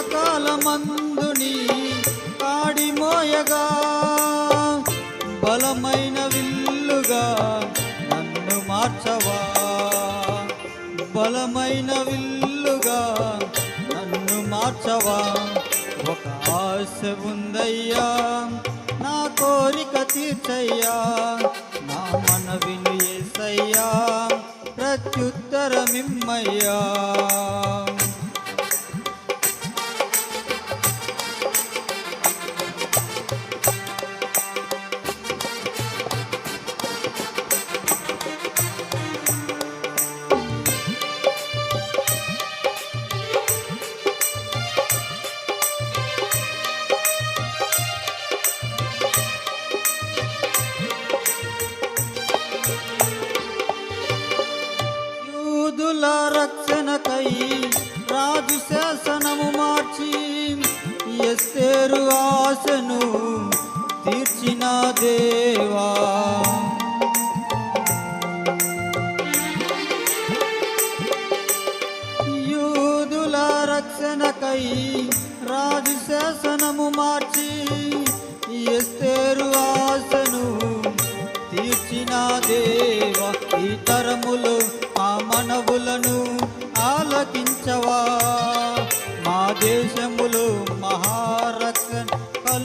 కాలమందుని కాడిమోయగా బలమైన విల్లుగా నన్ను మార్చవా. బలమైన విల్లుగా నన్ను మార్చవా. ఒక ఆశ ఉందయ్యా నా కోరిక తీర్చయ్యా. నా మనవిను ఏసయ్యా ప్రత్యుత్తరమిమ్మయ్యా. ఎస్తేరు ఆశను తీర్చిన దేవా. యూదుల రక్షణకై రాజు శాసనము మార్చి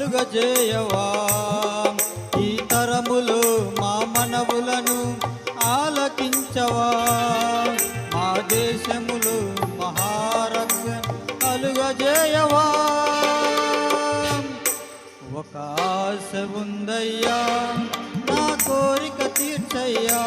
కలుగజేయవా ఈ తరములు మా మనవులను ఆలకించవా. మా దేశములు మహారక్ష కలుగజేయవా ఒక ఆశ ఉందయ్యా నా కోరిక తీర్చయ్యా.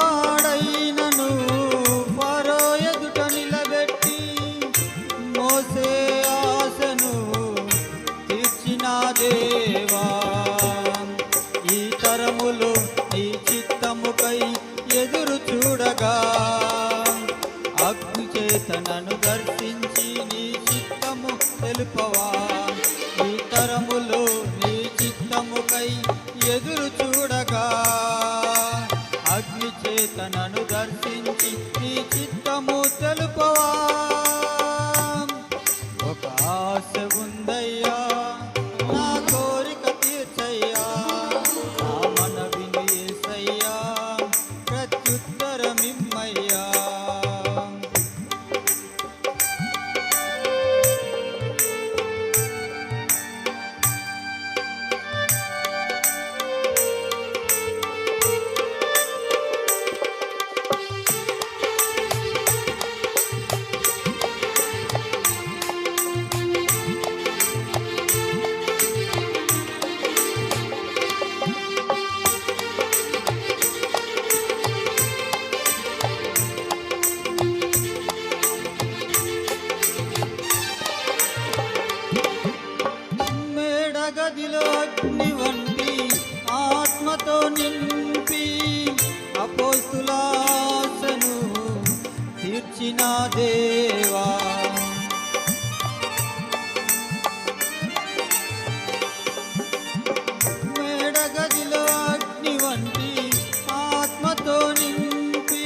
నత్తివాడైనను ఫరో ఎదుట నిలబెట్టి మోసే ఆశను తీర్చిన దేవా. ఈ తరములు నీ చిత్తముకై ఎదురు చూడగా అగ్ని చేత నన్ను దర్శించి నీ చిత్తము తెలుపవా. ఈ తరములు నీ చిత్తముకై ఎదురు చూడగా నన్ను నా దేవా. మేడగదిలో అగ్ని వంటి ఆత్మతో నింపి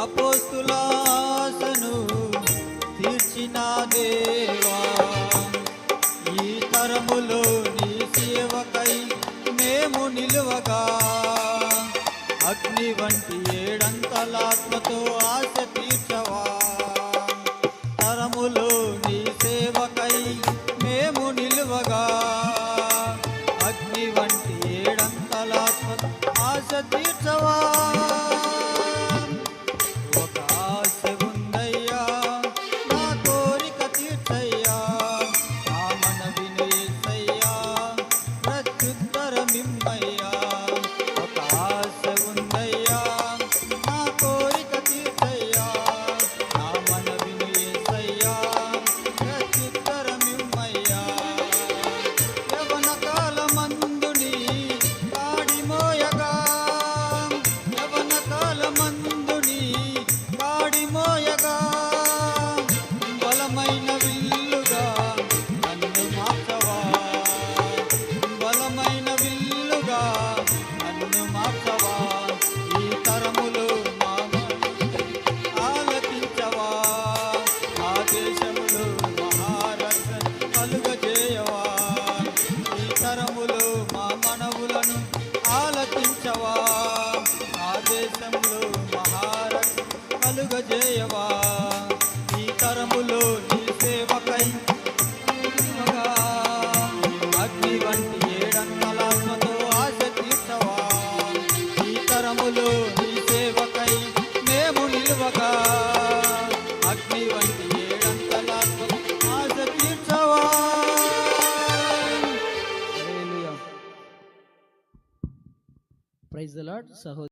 అపోస్తులాసను తీర్చిన దేవా. ఈ తరములో నీ సేవకై మేము నిలువగా. అగ్ని వంటి ఏడంతలాత్మతో ఆశ आसतीर्थवा Baba. రాములు నీ సేవకై మేము నిలువగా అగ్ని వంటి ఏడంతల ఆశ తీర్చవా ప్రైజ్ లాడ్ సహోదరు